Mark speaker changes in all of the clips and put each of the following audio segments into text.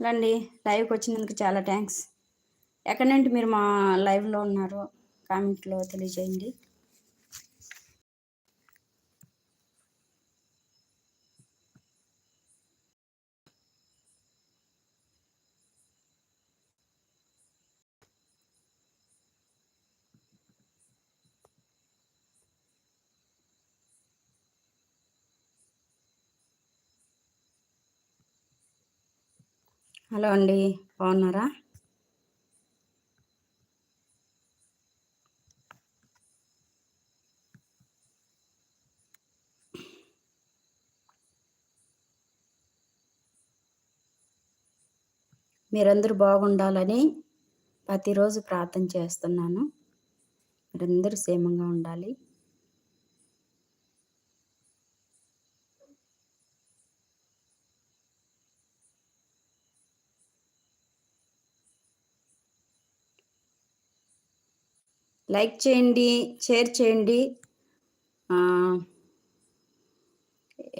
Speaker 1: Hello అండి లైవ్కి వచ్చినందుకు చాలా థ్యాంక్స్. ఎక్కడి నుండి మీరు మా లైవ్లో ఉన్నారో కామెంట్లో తెలియజేయండి. హలో అండి బాగున్నారా? మీరందరూ బాగుండాలని ప్రతిరోజు ప్రార్థన చేస్తున్నాను. మీరందరూ క్షేమంగా ఉండాలి. లైక్ చేయండి షేర్ చేయండి.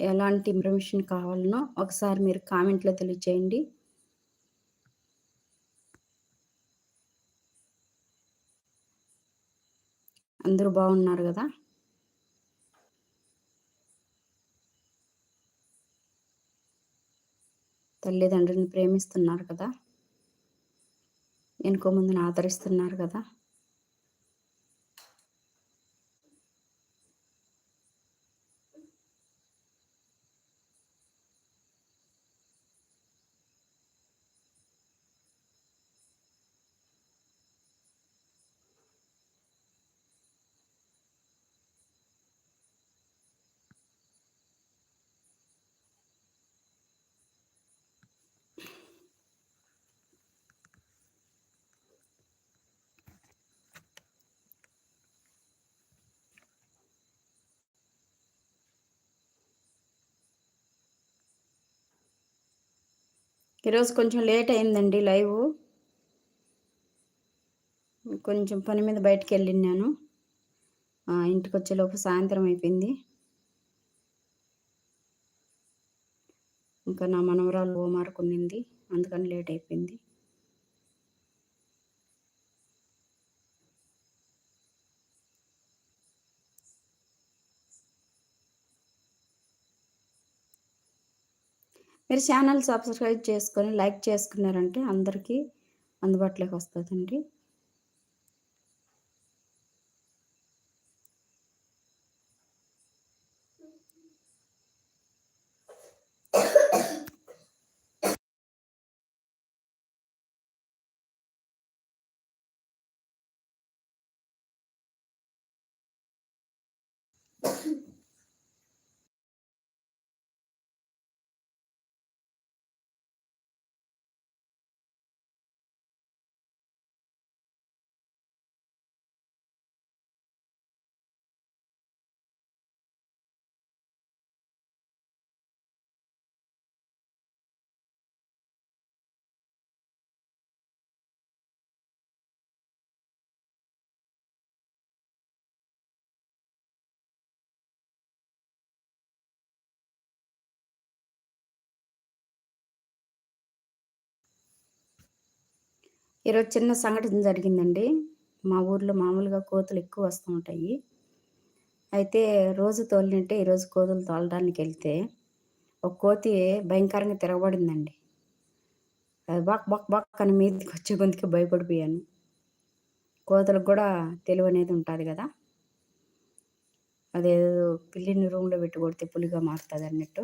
Speaker 1: ఎలాంటి ఇన్ఫర్మేషన్ కావాలనో ఒకసారి మీరు కామెంట్లో తెలియచేయండి. అందరూ బాగున్నారు కదా? తల్లిదండ్రులను ప్రేమిస్తున్నారు కదా? వెనుక ముందుని ఆదరిస్తున్నారు కదా? ఈరోజు కొంచెం లేట్ అయిందండి లైవ్. కొంచెం పని మీద బయటకు వెళ్ళినాను ఇంటికి వచ్చేలోపు సాయంత్రం అయిపోయింది. ఇంకా నా మనవరాలు ఓమార్కు ఉన్నింది. అందుకని లేట్ అయిపోయింది. మీరు ఛానల్ సబ్స్క్రైబ్ చేసుకొని లైక్ చేసుకున్నారంటే అందరికీ అందుబాటులోకి వస్తుందండి. ఈరోజు చిన్న సంఘటన జరిగిందండి. మా ఊర్లో మామూలుగా కోతులు ఎక్కువ వస్తూ ఉంటాయి. అయితే రోజు తోలినట్టే ఈరోజు కోతులు తోలడానికి వెళ్తే ఒక కోతి భయంకరంగా తిరగబడిందండి. అది బాక్ బాక్ బాక్ అని మీదకి వచ్చే గొంతుకి భయపడిపోయాను. కోతలకు కూడా తెలివి అనేది ఉంటుంది కదా. అదేదో పిల్లిని రూమ్లో పెట్టి కొడితే పులిగా మారుతుంది అన్నట్టు.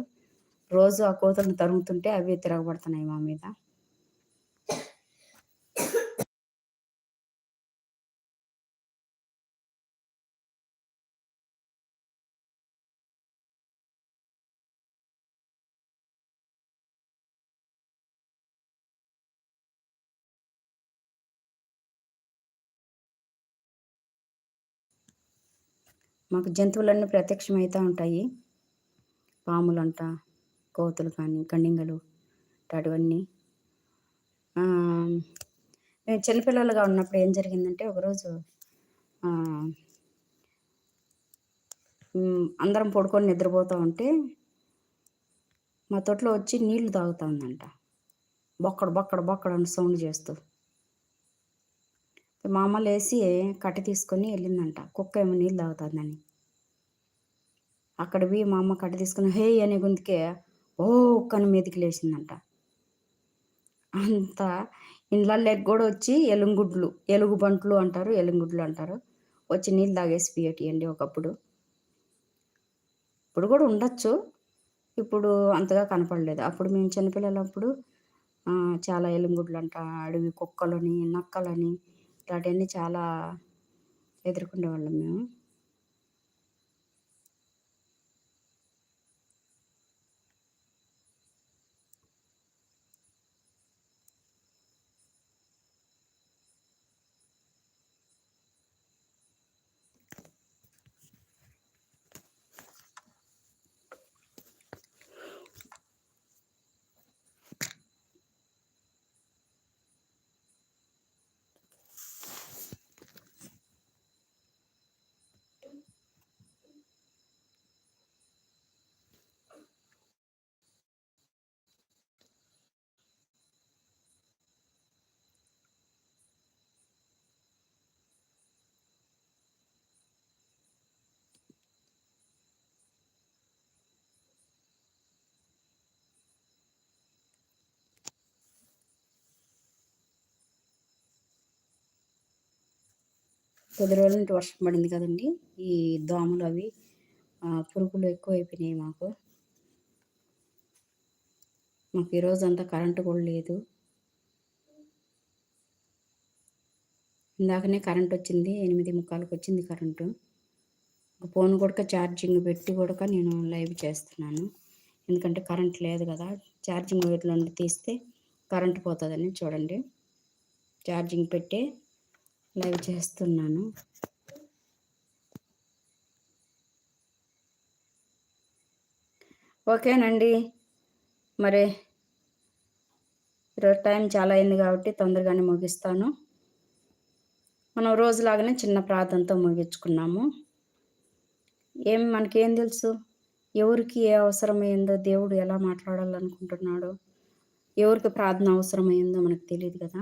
Speaker 1: రోజు ఆ కోతలను తరుముతుంటే అవి తిరగబడుతున్నాయి మా మీద. మాకు జంతువులన్నీ ప్రత్యక్షమవుతూ ఉంటాయి. పాములంట కోతులు కానీ కండింగలు అటువన్నీ మేము చిన్నపిల్లలుగా ఉన్నప్పుడు ఏం జరిగిందంటే ఒకరోజు అందరం పడుకొని నిద్రపోతూ ఉంటే మా తోటలో వచ్చి నీళ్ళు తాగుతుందంట బొక్కడు బొక్కడు బొక్కడు అని సౌండ్ చేస్తూ. మా అమ్మ లేచి కట్టె తీసుకొని వెళ్ళిందంట. కుక్క ఏమో నీళ్ళు తాగుతుందని. అక్కడ పోయి మా అమ్మ కట్ట తీసుకుని హే అనే గొంతుకే ఓ కను మీదకి లేచిందంట. అంత లెగ్ కూడా వచ్చి ఎలుగుగుడ్లు ఎలుగు బంట్లు అంటారు ఎలుగుగుడ్లు అంటారు. వచ్చి నీళ్ళు తాగేసి పియటియండి ఒకప్పుడు. ఇప్పుడు కూడా ఉండొచ్చు. ఇప్పుడు అంతగా కనపడలేదు. అప్పుడు మేము చిన్నపిల్లలప్పుడు చాలా ఎలుగుగుడ్లు అంట అడవి కుక్కలని నక్కలని ఇలాంటివన్నీ చాలా ఎదుర్కొనేవాళ్ళం మేము. కొద్ది రోజుల నుండి వర్షం పడింది కదండి. ఈ దోమలు అవి పురుగులు ఎక్కువ అయిపోయినాయి మాకు మాకు ఈరోజు అంతా కరెంటు కూడా లేదు. ఇందాకనే కరెంట్ వచ్చింది ఎనిమిది ముక్కాలకు వచ్చింది కరెంటు. ఫోన్ కూడా ఛార్జింగ్ పెట్టి కూడా నేను లైవ్ చేస్తున్నాను. ఎందుకంటే కరెంట్ లేదు కదా. ఛార్జింగ్ వీటిలో తీస్తే కరెంట్ పోతుందని చూడండి. ఛార్జింగ్ పెట్టే లైవ్ చేస్తున్నాను. ఓకేనండి. మరి ఈరోజు టైం చాలా అయింది కాబట్టి తొందరగానే ముగిస్తాను. మనం రోజులాగానే చిన్న ప్రార్థనతో ముగించుకున్నాము. ఏం మనకేం తెలుసు? ఎవరికి ఏ అవసరమైందో దేవుడు ఎలా మాట్లాడాలనుకుంటున్నాడో ఎవరికి ప్రార్థన అవసరమైందో మనకు తెలియదు కదా.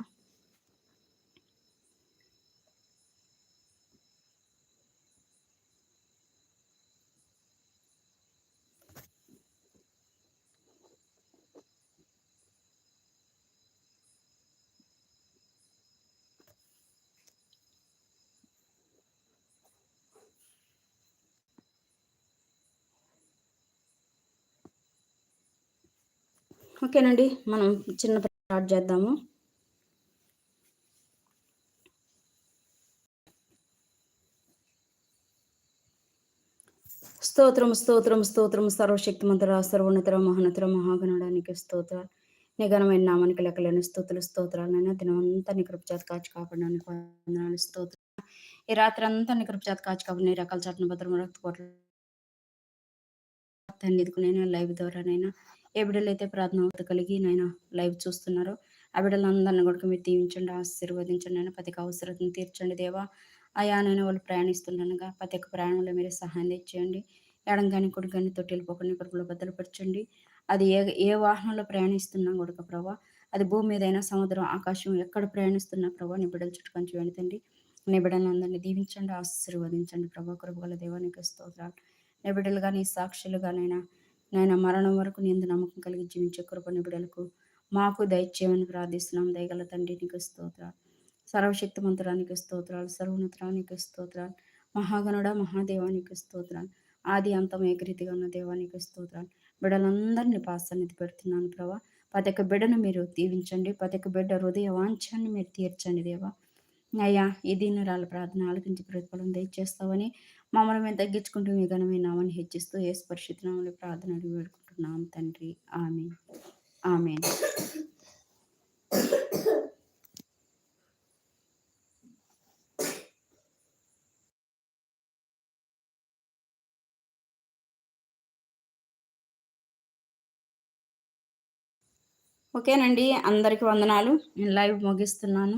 Speaker 1: ఓకేనండి మనం చిన్న స్టార్ట్ చేద్దాము. స్తోత్రం స్తోత్రం స్తోత్రం సర్వశక్తిమంతర సర్వోన్నతర మహానతర మహాగణడానికి స్తోత్ర. నిఘనమైన నామానికి లెక్కలేని స్తోతులు స్తోత్రాలైనా దినమంతా నీ కృపచేత కాచి కాపాడడానికి వందనాలు స్తోత్ర. ఈ రాత్రి అంతా నీ కృపచేత కాచి కాపాడిన రకాల చట్టం భద్రం రక్త కోట్ల నేను లైవ్ ద్వారానైనా ఏ బిడ్డలైతే ప్రార్థన కలిగి నాయన లైవ్ చూస్తున్నారో ఆ బిడ్డలందరినీ కూడా మీరు దీవించండి ఆశీర్వదించండి నేను ప్రతి అవసరం తీర్చండి దేవా. అయా నేను వాళ్ళు ప్రయాణిస్తుండగా ప్రతి ఒక్క ప్రయాణంలో మీరు సహాయం తెచ్చేయండి. ఎడం కానీ కొడుకు కానీ తొట్టిల్లిపోకుండా కొడుకులో భద్రపరచండి. అది ఏ ఏ వాహనంలో ప్రయాణిస్తున్నా కొడుక ప్రభా అది భూమి మీదైనా సముద్రం ఆకాశం ఎక్కడ ప్రయాణిస్తున్నా ప్రభా నీ బిడ్డలు చూడండి వెళుతండి నీ బిడ్డలందరినీ దీవించండి ఆశీర్వదించండి ప్రభా కృపగల దేవానికి స్తోత్రాలు. నీ బిడ్డలుగా నీ సాక్షులుగానైనా నాయన మరణం వరకు నేను నమ్మకం కలిగి జీవించే కృపని బిడలకు మాకు దయచేయమని ప్రార్థిస్తున్నాం. దయగల తండ్రి నీకు స్తోత్రాలు. సర్వశక్తిమంతురానికి స్తోత్రాలు సర్వోన్నతరానికి స్తోత్రాలు మహాగణుడ మహాదేవానికి స్తోత్రాలు. ఆది అంతం ఏకరీతిగా ఉన్న దేవానికి స్తోత్రాలు. బిడ్డలందరినీ పాసన్నిధి పెడుతున్నాను ప్రభా. ప్రతి ఒక్క బిడ్డను మీరు దీవించండి. ప్రతి ఒక్క బిడ్డ హృదయ వాంఛాన్ని మీరు తీర్చండి దేవా. అయ్యా ఈ రాళ్ళ ప్రార్థన ఆలకించి ప్రతిఫలం దయచేస్తావని మమ్మల్ని మేము తగ్గించుకుంటూ మీ ఘనమైన నామని హెచ్చిస్తూ ఏ స్పర్శితనామని ప్రార్థన అడిగి వేడుకుంటున్నాం తండ్రి. ఆమె ఆమె ఓకేనండి అందరికి వందనాలు. నేను లైవ్ ముగిస్తున్నాను.